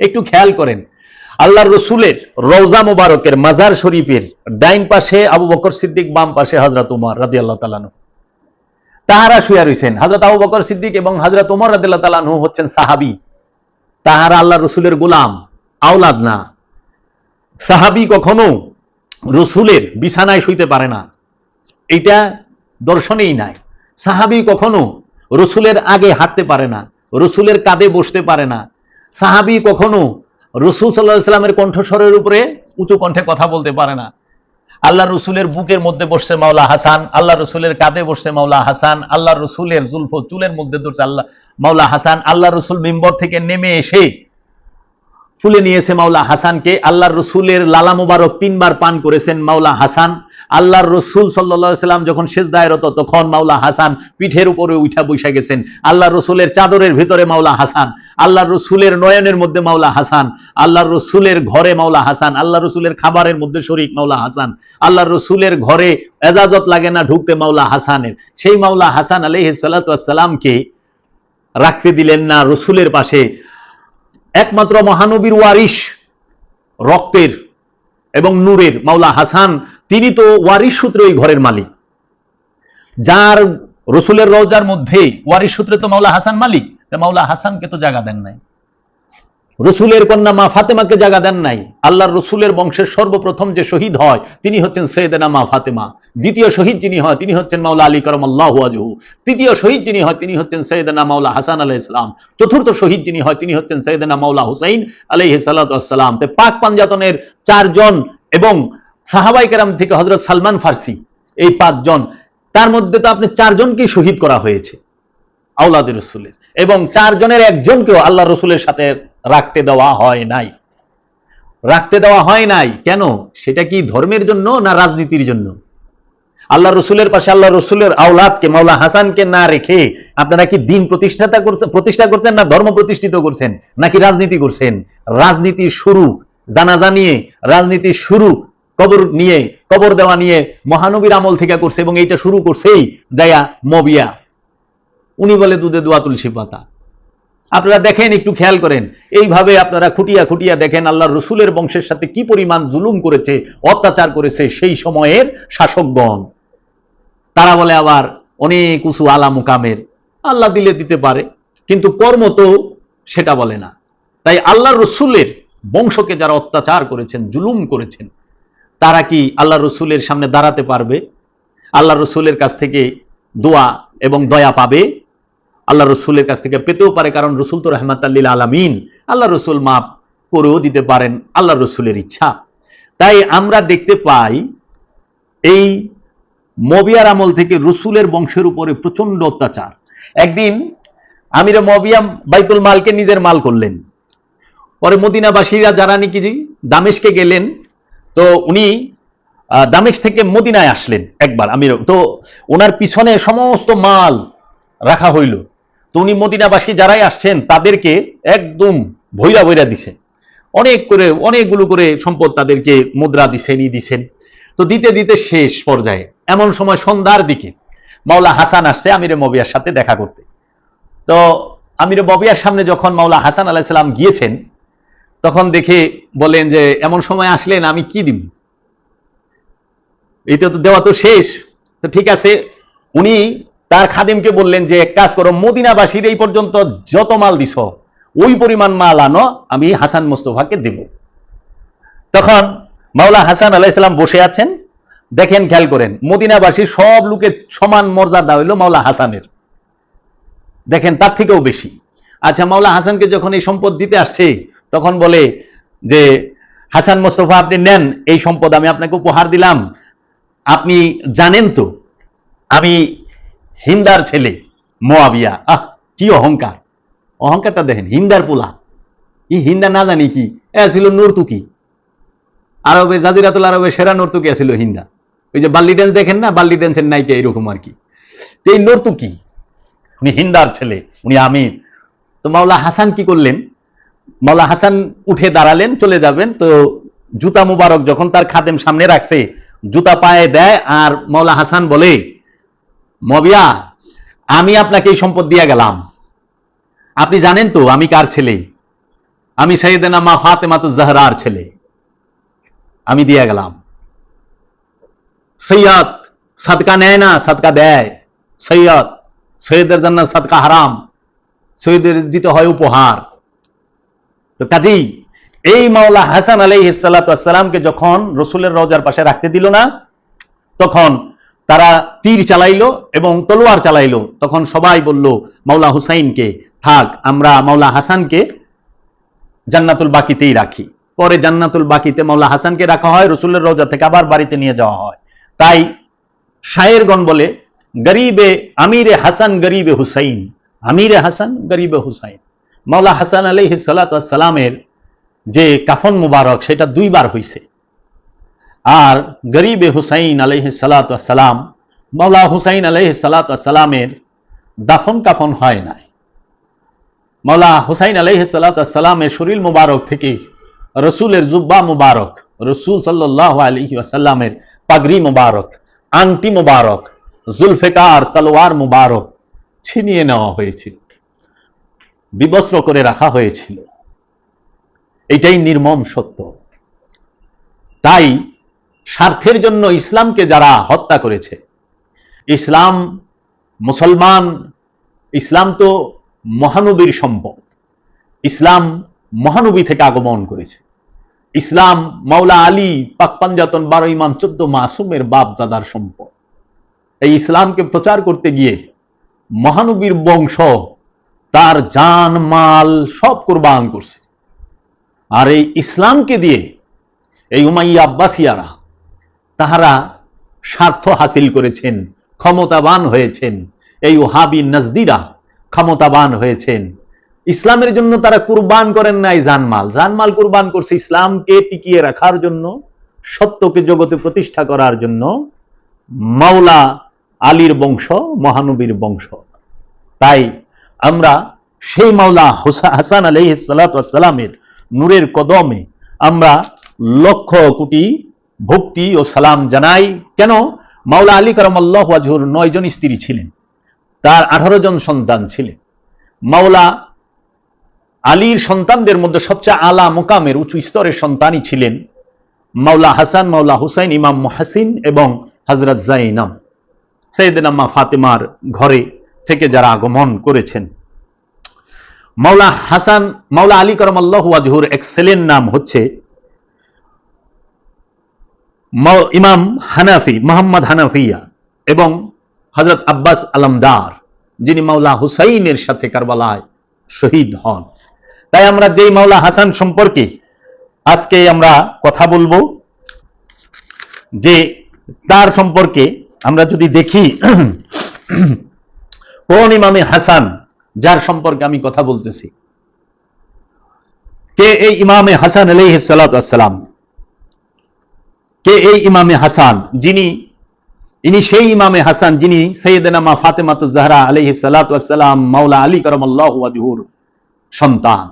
একটু খেয়াল করেন। আল্লাহ রসুলের রওজা মোবারকের মাজার শরীফের ডাইন পাশে আবু বকর সিদ্দিক, বাম পাশে হজরত উমর রাদি আল্লাহ তালানু তাহারা শুয়া রয়েছেন হজরত আবু বকর সিদ্দিক এবং হজরত উমর রাদি আল্লাহ তালানু হচ্ছেন সাহাবি। তাহারা আল্লাহ রসুলের গোলাম, আওলাদ না। সাহাবি কখনো রসুলের বিছানায় শুইতে পারে না। এটা দর্শনেই নাই। সাহাবি কখনো রসুলের আগে হাঁটতে পারে না, রসুলের কাঁধে বসতে পারে না। সাহাবি কখনো রসুল সাল্লাহ ইসলামের কণ্ঠস্বরের উপরে উঁচু কণ্ঠে কথা বলতে পারে না। আল্লাহ রসুলের বুকের মধ্যে বসছে মাওলা হাসান, আল্লাহ রসুলের কাঁধে বসছে মাওলা হাসান, আল্লাহ রসুলের জুলফ চুলের মধ্যে ধরছে আল্লাহ, মাওলা হাসান, আল্লাহ রসুল মেম্বর থেকে নেমে এসে তুলে নিয়েছে মাওলা হাসানকে, আল্লাহ রসুলের লালা মুবারক তিনবার পান করেছেন মাওলা হাসান। আল্লাহর রসুল সাল্লা সাল্লাম যখন শেষ দায়রত তখন মাওলা হাসান পিঠের উপরে উঠা বৈশা গেছেন। আল্লাহ রসুলের চাদরের ভিতরে মাওলা হাসান আল্লাহ রসুলের নয়নের মধ্যে মাওলা হাসান আল্লাহ রসুলের ঘরে মাওলা হাসান আল্লাহ রসুলের খাবারের মধ্যে শরিক মাওলা হাসান আল্লাহ রসুলের ঘরে এজাজত লাগে না ঢুকতে মাওলা হাসানের। সেই মাওলা হাসান আলহ সাল্লাতামকে রাখতে দিলেন না রসুলের পাশে। একমাত্র মহানবীর ওয়ারিস রক্তের এবং নূরের মাওলা হাসান, তিনি তো ওয়ারিস সূত্রে ওই ঘরের মালিক। যার রসুলের রওজার মধ্যে ওয়ারিস সূত্রে তো মাওলা হাসান মালিক মাওলা হাসানকে তো জায়গা দেন নাই। রসুলের কন্যা মা ফাতেমাকে জায়গা দেন নাই। আল্লাহর রসুলের বংশের সর্বপ্রথম যে শহীদ হয়, তিনি হচ্ছেন সৈয়দেনা মা ফাতেমা। দ্বিতীয় শহীদ যিনি হয়, তিনি হচ্ছেন মাওলা আলী করম আল্লাহ আজহু তৃতীয় শহীদ যিনি হয়, তিনি হচ্ছেন সৈয়দনা মাওলা হাসান আলাহ ইসলাম চতুর্থ শহীদ যিনি হয়, তিনি হচ্ছেন সৈয়দনা মাওলা হুসাইন আলহ সাল্লাম পাক পাঞ্জাতনের চারজন এবং সাহাবাই কেরাম থেকে হজরত সালমান ফার্সি, এই পাঁচজন। তার মধ্যে তো আপনি চারজনকেই শহীদ করা হয়েছে আউলাদ রসুলের। এবং চারজনের একজনকেও আল্লাহ রসুলের সাথে রাখতে দেওয়া হয় নাই। রাখতে দেওয়া হয় নাই। কেন? সেটা কি ধর্মের জন্য না রাজনীতির জন্য? আল্লাহ রসুলের পাশে আল্লাহ রসুলের আওলাদকে, মাওলা হাসানকে না রেখে আপনারা কি দিন প্রতিষ্ঠাতা করছেন প্রতিষ্ঠা করছেন না ধর্ম প্রতিষ্ঠিত করছেন? নাকি রাজনীতি করছেন? রাজনীতির শুরু, জানাজা নিয়ে রাজনীতির শুরু, কবর নিয়ে, কবর দেওয়া নিয়ে মহানবীর আমল থেকে করছে এবং এইটা শুরু করছেই যায়া মবিয়া। উনি বলে, দুধে দোয়া তুলসী পাতা আপনারা দেখেন, একটু খেয়াল করেন। এইভাবে আপনারা খুটিয়া খুটিয়া দেখেন আল্লাহ রসুলের বংশের সাথে কি পরিমাণ জুলুম করেছে, অত্যাচার করেছে, সেই সময়ের শাসকগণ। তারা বলে, আবার অনেক উঁচু আলা মুকামের। আল্লাহ দিলে দিতে পারে, কিন্তু কর্ম তো সেটা বলে না। তাই আল্লাহ রসুলের বংশকে যারা অত্যাচার করেছেন, জুলুম করেছেন, তারা কি আল্লাহ রসুলের সামনে দাঁড়াতে পারবে? আল্লাহ রসুলের কাছ থেকে দোয়া এবং দয়া পাবে? আল্লাহ রসুলের কাছ থেকে পেতেও পারে, কারণ রসুল তো রহমাতাল্লিল আলমিন। আল্লাহ রসুল মাপ করেও দিতে পারেন, আল্লাহ রসুলের ইচ্ছা। তাই আমরা দেখতে পাই, এই মবিয়ার আমল থেকে রসুলের বংশের উপরে প্রচণ্ড অত্যাচার। একদিন আমির মবিয়াম বাইতুল মালকে নিজের মাল করলেন। পরে মদিনাবাসীরা যারা নাকি দামেশকে গেলেন, তো উনি দামেশ থেকে মদিনায় আসলেন একবার আমির। তো ওনার পিছনে সমস্ত মাল রাখা হইল। তো উনি মদিনাবাসী যারাই আসছেন, তাদেরকে একদম ভৈরা ভৈরা দিছে। অনেক করে, অনেকগুলো করে সম্পদ তাদেরকে মুদ্রা দিছেন দিছেন। তো দিতে দিতে শেষ পর্যায়ে, এমন সময় সন্ধ্যার দিকে মাওলা হাসান আসছে আমিরে মবিয়ার সাথে দেখা করতে। তো আমিরে মবিয়ার সামনে যখন মাওলা হাসান আলাইসাল্লাম গিয়েছেন, তখন দেখে বলেন যে, এমন সময় আসলেন, আমি কি দিব? এটা তো দেওয়া তো শেষ। তো ঠিক আছে, উনি তার খাদিমকে বললেন যে, এক কাজ করো, মদিনাবাসীর এই পর্যন্ত যত মাল দিছ, ওই পরিমাণ মাল আনো, আমি হাসান মোস্তফাকে দেব। তখন মাওলা হাসান আলাইসাল্লাম বসে আছেন। দেখেন, খেয়াল করেন, মদিনাবাসীর সব লোকের সমান মর্যাদা হইল মাওলা হাসানের। দেখেন, তার থেকেও বেশি। আচ্ছা মাওলা হাসানকে যখন এই সম্পদ দিতে আসছে, তখন বলে যে, হাসান মোস্তফা, আপনি নেন এই সম্পদ, আমি আপনাকে উপহার দিলাম। আপনি জানেন তো, আমি হিন্দার ছেলে, মোয়াবিয়া। আহ, কি অহংকার। অহংকারটা দেখেন, হিন্দার পোলা। ই হিন্দা না জানি কি, এ ছিল নর্তুকি। আরবে, জাজিরাতুল আরবে সেরা নর্তুকি ছিল হিন্দা। ওই যে বাল্লি ড্যান্স দেখেন না? বাল্লি ড্যান্সের নাইকে এরকম আর কি। এই নর্তুকি, উনি হিন্দার ছেলে, উনি আমির। তো মাওলা হাসান কি করলেন? মাওলা হাসান উঠে দাঁড়ালেন, চলে যাবেন। তো জুতা মুবারক যখন তার খাদেম সামনে রাখছে, জুতা পায়ে দেয় আর মাওলা হাসান বলে মবিয়া, আমি আপনাকে এই সম্পদ দিয়ে গেলাম। আপনি জানেন তো, আমি কার ছেলে? আমি সৈয়দেনা মা ফাতেমাতু জাহরার ছেলে। আমি দিয়ে গেলাম। সৈয়দ সাদকা নেয় না, সাদকা দেয়। সৈয়দ, সৈয়দের জন্য সাদকা হারাম। সৈয়দের দিতে হয় উপহার। তো কাজেই এই মাওলা হাসান আলাই সালামকে যখন রসুলের রোজার পাশে রাখতে দিল না, তখন তারা তীর চালাইলো এবং তলোয়ার চালাইলো। তখন সবাই বলল, মাওলা হুসাইনকে থাক, আমরা মাওলা হাসানকে জান্নাতুল বাকিতেই রাখি। পরে জান্নাতুল বাকিতে মাওলা হাসানকে রাখা হয়, রসুলের রোজা থেকে আবার বাড়িতে নিয়ে যাওয়া হয়। তাই শায়েরগণ বলে, গরিবে আমিরে হাসান, গরিবে হুসাইন। আমিরে হাসান, গরিবে হুসাইন। মাওলা হাসান আলহ সালামের যে কাফন মুবারক, সেটা দুইবার হইছে। আর গরিবে হুসাইন আলহ সালাম, মাওলা হুসাইন আলহ সালামের দাফন কাফন হয় নাই। মাওলা হুসাইন আলহ সালামের শরীর মুবারক থেকে রসুলের জুব্বা মুবারক, রসুল সাল্লাহ আলহি আসাল্লামের পাগড়ি মুবারক, আংটি মুবারক, জুলফেকার তলোয়ার মুবারক ছিনিয়ে নেওয়া হয়েছিল, বিবস্ত্র করে রাখা হয়েছিল। এটাই নির্মম সত্য। তাই স্বার্থের জন্য ইসলামকে যারা হত্যা করেছে। ইসলাম মুসলমান, ইসলাম তো মহানবীর সম্পদ। ইসলাম মহানবী থেকে আগমন করেছে। ইসলাম মাওলা আলী পাক পাঞ্জাতন বারো ইমাম চোদ্দ মাসুমের বাপ দাদার সম্পদ। এই ইসলামকে প্রচার করতে গিয়ে মহানবীর বংশ তার জান, মাল সব কোরবান করছে। আর এই ইসলামকে দিয়ে এই উমাইয়া আব্বাসিয়ারা তাহারা স্বার্থ হাসিল করেছেন, ক্ষমতাবান হয়েছেন। এই ওহাবি নজদিরা ক্ষমতাবান হয়েছেন। ইসলামের জন্য তারা কুরবান করেন নাই জানমাল। জানমাল কুরবান করছে ইসলামকে টিকিয়ে রাখার জন্য, সত্যকে জগতে প্রতিষ্ঠা করার জন্য মাওলা আলীর বংশ, মহানবীর বংশ। তাই আমরা সেই মাওলা হাসান আলহ সালামের নূরের কদমে আমরা লক্ষ কোটি ভক্তি ও সালাম জানাই কেন? মাওলা আলী করম আল্লাহ আজহুর নয় জন স্ত্রী ছিলেন, তার আঠারো জন সন্তান ছিলেন। মাওলা আলীর সন্তানদের মধ্যে সবচেয়ে আলা মোকামের উঁচু স্তরের সন্তানই ছিলেন মাওলা হাসান, মাওলা হুসাইন, ইমাম মহাসিন এবং হজরত জাইনাম সৈয়দিনাম্মা ফাতেমার ঘরে থেকে যারা আগমন করেছেন। মাওলা হাসান, মাওলা আলী করম আল্লাহ আজহুর এক্সেলেন্ট নাম হচ্ছে ইমাম হানাফি, মোহাম্মদ হানাফিয়া এবং হজরত আব্বাস আলমদার, যিনি মাওলা হুসাইনের সাথে কারবালায় শহীদ হন। তাই আমরা যেই মাওলা হাসান সম্পর্কে আজকে আমরা কথা বলব, যে তার সম্পর্কে আমরা যদি দেখি, কোন ইমামে হাসান যার সম্পর্কে আমি কথা বলতেছি। কে এই ইমামে হাসান আলাইসালাম কে এই ইমামে হাসান? যিনি, ইনি সেই ইমামে হাসান যিনি সৈয়দনা মা ফাতেমাত জাহরা আলহ সালাম মাওলা আলী করমল্লাহুর সন্তান।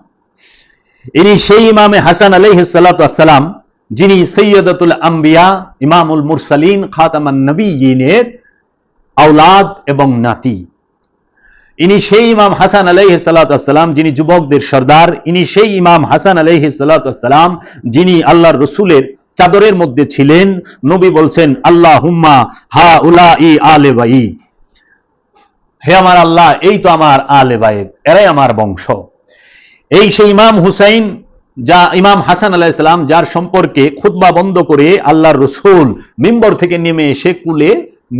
ইনি সেই ইমামে হাসান আলহ সালাম যিনি সৈয়দতুল আম্বিয়া, ইমামুল মুরসালিন, খাতামান নবীনের আওলাদ এবং নাতি। ইনি সেই ইমাম হাসান আলাইহ সালাম যিনি যুবকদের সর্দার। ইনি সেই ইমাম হাসান আলাইহ সালাম যিনি আল্লাহর রসুলের চাদরের মধ্যে ছিলেন। নবী বলছেন আল্লাহ হুম্মা হা উলা ই আলে বাই হে আমার আল্লাহ, এই তো আমার আলে বায়েদ এরাই আমার বংশ। এই সেই ইমাম হুসাইন, যা ইমাম হাসান আলাইসালাম যার সম্পর্কে খুতবা বন্ধ করে আল্লাহর রসুল মিম্বর থেকে নেমে এসে কুলে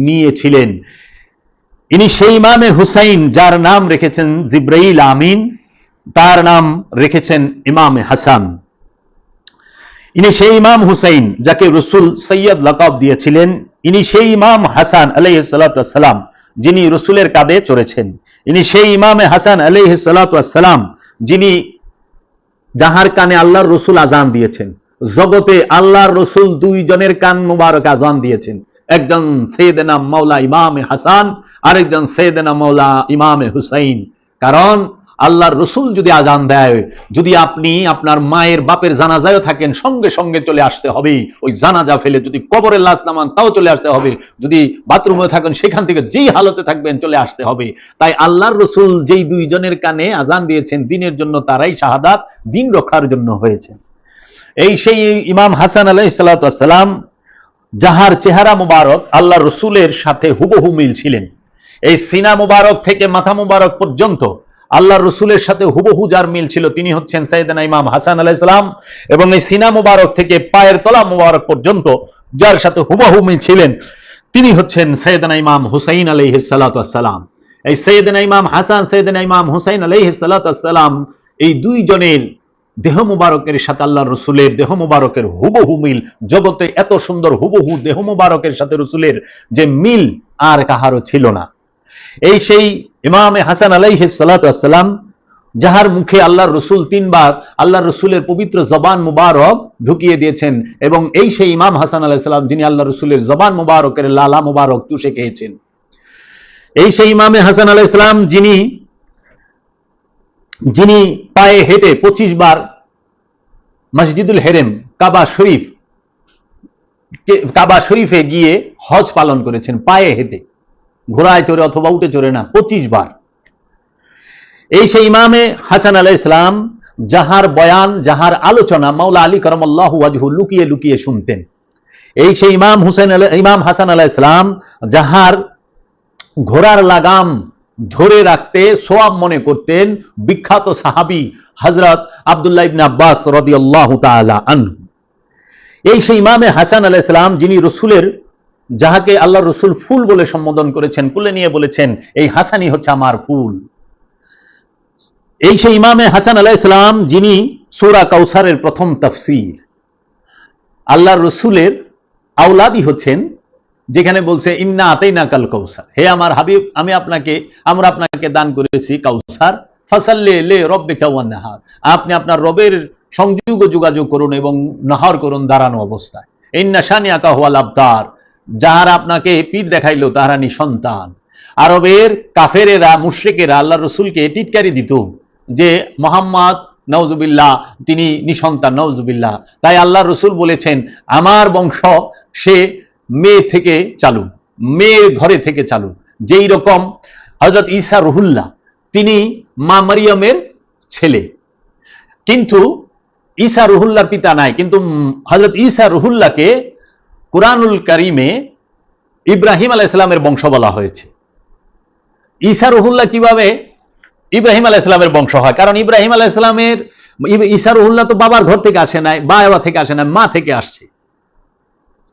নিয়েছিলেন। ইনি সেই ইমামে হুসাইন, যার নাম রেখেছেন জিব্রাইল আমিন, তার নাম রেখেছেন ইমামে হাসান। ইনি সেই ইমাম হুসাইন যাকে রসুল সৈয়দ লকব দিয়েছিলেন। ইনি সেই ইমাম হাসান আলাইসালাম যিনি রসুলের কাঁধে চড়েছেন। ইনি সেই ইমামে হাসান আলাইসালাম যিনি যাহার কানে আল্লাহর রসুল আজান দিয়েছেন। জগতে আল্লাহর রসুল দুইজনের কান মুবারক আজান দিয়েছেন। একজন সৈয়দেনা মৌলা ইমামে হাসান, আরেকজন সৈয়দেনা মৌলা ইমামে হুসাইন। কারণ আল্লাহর রসুল যদি আজান দেয়, যদি আপনি আপনার মায়ের বাপের জানাজায়ও থাকেন, সঙ্গে সঙ্গে চলে আসতে হবে। ওই জানাজা ফেলে যদি কবরের লাশ নামান, তাও চলে আসতে হবে। যদি বাথরুমে থাকেন, সেখান থেকে যেই হালতে থাকবেন, চলে আসতে হবে। তাই আল্লাহর রসুল যেই দুইজনের কানে আজান দিয়েছেন, দিনের জন্য তারাই শাহাদাত, দিন রক্ষার জন্য হয়েছে। এই সেই ইমাম হাসান আলাই সালাম, যাহার চেহারা মুবারক আল্লাহ রসুলের সাথে হুবহু মিল ছিলেন এই সিনা মুবারক থেকে মাথা মুবারক পর্যন্ত আল্লাহ রসুলের সাথে হুবহু যার মিল ছিল, তিনি হচ্ছেন সাইদানা ইমাম হাসান আলাইসালাম এবং এই সিনা মুবারক থেকে পায়ের তলা মুবারক পর্যন্ত যার সাথে হুবহু মিল ছিলেন, তিনি হচ্ছেন সৈয়দনা ইমাম হুসাইন আলাইহ সালাম। এই সৈয়দনা ইমাম হাসান সৈয়দনা ইমাম হুসাইন আলাইহ সালাম এই দুইজনের দেহ মুবারকের সাথে আল্লাহ রসুলের দেহ মুবারকের হুবহু মিল, জগতে এত সুন্দর হুবহু দেহ মুবারকের সাথে রসুলের যে মিল আর কাহারও ছিল না। এই সেই ইমামে হাসান আলাইহ সালাম যাহার মুখে আল্লাহর রসুল তিনবার আল্লাহ রসুলের পবিত্র জবান মুবারক ঢুকিয়ে দিয়েছেন এবং এই সেই ইমাম হাসান আলাহ সাল্লাম যিনি আল্লাহ রসুলের জবান মুবারকের লালা মুবারক চুষে খেয়েছেন। এই সেই ইমামে হাসান আলাহ ইসলাম যিনি যিনি পায়ে হেঁটে পঁচিশ বার মসজিদুল হেরেম, কাবা শরীফ কাবা শরীফে গিয়ে হজ পালন করেছেন, পায়ে হেঁটে। ঘোড়ায় চড়ে অথবা উঠে চড়ে না, পঁচিশ বার। এই সেই ইমামে হাসান আলাহ ইসলাম যাহার বয়ান, যাহার আলোচনা মাওলা আলী করমল্লাহ ওয়াজহু লুকিয়ে লুকিয়ে শুনতেন। এই সেই ইমাম হুসেন ইমাম হাসান আলাহ ইসলাম যাহার ঘোড়ার লাগাম ধরে রাখতে, সোয়াব মনে করতেন বিখ্যাত সাহাবি হজরত আবদুল্লাহ ইবনে আব্বাস রদিয়াল্লাহু তাআলা আনহু। এই সেই ইমামে হাসান আলাইহিস সালাম যিনি রসুলের যাহাকে আল্লাহ রসুল ফুল বলে সম্বোধন করেছেন, কুলে নিয়ে বলেছেন, এই হাসানি হচ্ছে আমার ফুল। এই সেই ইমামে হাসান আলাহ ইসলাম যিনি সুরা কাউসারের প্রথম তফসির। আল্লাহ রসুলের আউলাদি হচ্ছেন, যেখানে বলছে, ইন্না আতেই না কাল কৌসার হে আমার হাবিব, আমি আপনাকে, আমরা আপনাকে দান করেছি কাউসার। ফসাল্লে লে রব্বে কাওয়ান্নাহার আপনি আপনার রবের সংযোগ যোগাযোগ করুন এবং নাহর করুন দাঁড়ানো অবস্থায়। ইন্না শানি আকা হওয়াল আবতার যাহারা আপনাকে পীর দেখাইলো তাহারা নিঃসন্তান আরবের কাফেরেরা, মুশ্রিকেরা আল্লাহ রসুলকে টিটকারি দিত যে, মোহাম্মদ নওজুবিল্লাহ, তিনি নিঃসন্তান নওজুবিল্লাহ। তাই আল্লাহ রসুল বলেছেন, আমার বংশ সে মেয়ে থেকে চালু মেয়ে ঘরে থেকে চালু। যেই রকম হজরত ঈসা রহুল্লাহ, তিনি মা মারিয়মের ছেলে। কিন্তু ঈসা রহুল্লার পিতা নাই, কিন্তু হজরত ঈসা রহুল্লাহকে কোরআনুল করিমে ইব্রাহিম আলাহ ইসলামের বংশ বলা হয়েছে। ঈসা রহুল্লাহ কীভাবে ইব্রাহিম আলাহ ইসলামের বংশ হয়? কারণ ইব্রাহিম আলাহ ইসলামের ঈসা রহুল্লাহ তো বাবার ঘর থেকে আসে নাই বাবা থেকে আসে নাই, মা থেকে আসছে।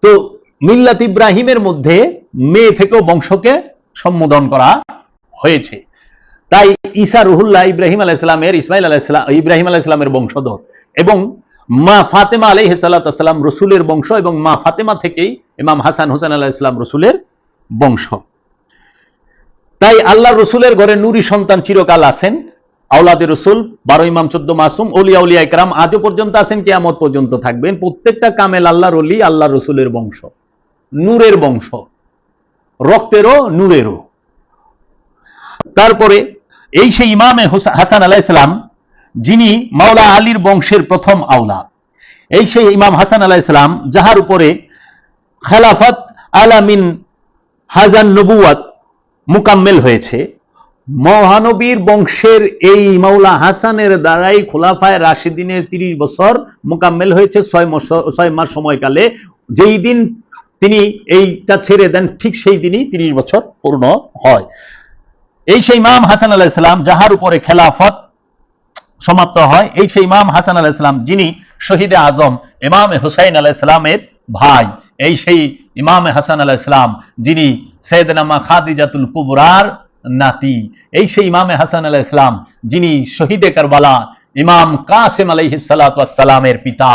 তো মিল্লাত ইব্রাহিমের মধ্যে মেয়ে থেকেও বংশকে সম্বোধন করা হয়েছে। তাই ঈসা রুহুল্লাহ ইব্রাহিম আলাহ ইসলামের ইসমাইল আলাহ ইসলাম ইব্রাহিম আলাহ ইসলামের বংশধর এবং মা ফাতেমা আলহ সাল্লাম রসুলের বংশ এবং মা ফাতেমা থেকেই ইমাম হাসান হোসেন আলাহ ইসলাম রসুলের বংশ। তাই আল্লাহ রসুলের ঘরে নুরি সন্তান চিরকাল আছেন। আউলাদে রসুল, বারো ইমাম, চোদ্দ মাসুম, অলিয়া, উলিয়া, ইকরাম আজও পর্যন্ত আছেন, কেয়ামত পর্যন্ত থাকবেন। প্রত্যেকটা কামেল আল্লাহর অলি আল্লাহ রসুলের বংশ। নূরের বংশ। রক্তেরও, নূরেরও। তারপরে এই সেই ইমামে হাসান আলাহ ইসলাম যিনি মাওলা আলীর বংশের প্রথম আওলা এই সেই ইমাম হাসান আলাহ ইসলাম যাহার উপরে খেলাফত আলামিন হাজান নবুয়াত মুকাম্মেল হয়েছে। মহানবীর বংশের এই মাওলা হাসানের দ্বারাই খোলাফায় রাশিদিনের তিরিশ বছর মোকাম্মেল হয়েছে ছয় ছয় মাস সময়কালে। যেই দিন তিনি এইটা ছেড়ে দেন, ঠিক সেই দিনই তিরিশ বছর পূর্ণ হয়। এই সেই ইমাম হাসান আলাহ ইসলাম যাহার উপরে খেলাফত সমাপ্ত হয়। এই সেই ইমাম হাসান আলাহ ইসলাম যিনি শহীদে আজম, ইমাম হুসাইন আলাহ ইসলামের ভাই। এই সেই ইমাম হাসান আলাহ ইসলাম যিনি সৈয়দনামা খাদিজাতুল কুবরার নাতি। এই সেই ইমামে হাসান আলাহ ইসলাম যিনি শহীদে কারবালা, ইমাম কাসেম আলাইহ সালামের পিতা।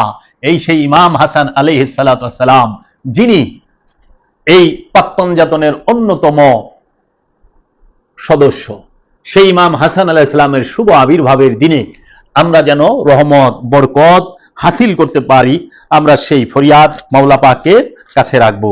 এই সেই ইমাম হাসান আলাইহ সালাম, যিনি এই পাত্তনজাতনের অন্যতম সদস্য। সেই ইমাম হাসান আলাহ ইসলামের শুভ আবির্ভাবের দিনে আমরা যেন রহমত, বরকত হাসিল করতে পারি, আমরা সেই ফরিয়াদ মাওলা পাকের কাছে রাখব।